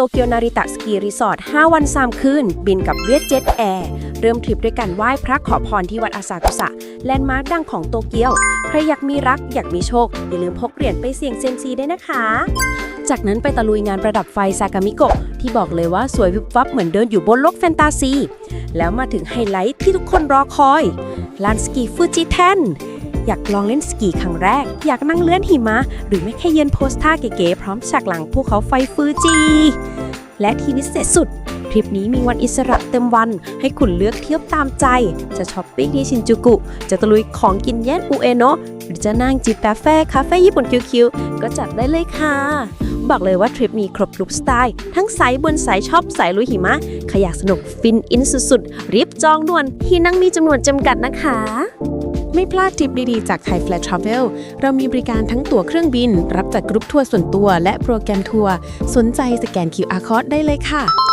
โตเกียวนาริตะสกีรีสอร์ท 5 วัน 3 คืน บินกับเวียดเจ็ตแอร์ เริ่มทริปด้วยการไหว้พระขอพรที่วัดอาซากุสะ แลนด์มาร์คดังของโตเกียว ใครอยากมีรักอยากมีโชค อย่าลืมพกเหรียญไปเสี่ยงเซยมซีได้นะคะ จากนั้นไปตะลุยงานประดับไฟซากามิโกะที่บอกเลยว่าสวยวิบวับเหมือนเดินอยู่บนโลกแฟนตาซี แล้วมาถึงไฮไลท์ที่ทุกคนรอคอย ลานสกีฟูจิแทนอยากลองเล่นสกีครั้งแรก อยากนั่งเลื่อนหิมะ หรือไม่แค่ยืนโพสท่าเก๋ๆพร้อมฉากหลังภูเขาไฟฟูจิ และที่พิเศษสุด ทริปนี้มีวันอิสระเต็มวัน ให้คุณเลือกเที่ยวตามใจ จะช้อปปิ้งที่ชินจูกุ จะตะลุยของกินย่านอุเอโนะหรือจะนั่งจิบกาแฟคาเฟ่ญี่ปุ่นคิวๆก็จัดได้เลยค่ะ บอกเลยว่าทริปมีครบทุกสไตล์ ทั้งสายบนสายชอบสายลุยหิมะ ขยากสนุกฟินอินสุดๆ รีบจองด่วน ที่นั่งมีจำนวนจำกัดนะคะ ไม่พลาดทริปดีๆ จากไทยแฟล t Travel เรามีบริการทั้งตั๋วเครื่องบิน รับจัดกรุ๊ปทัวร์ส่วนตัว และโปรแกรมทัวร์ สนใจสแกน QR Code ได้เลยค่ะ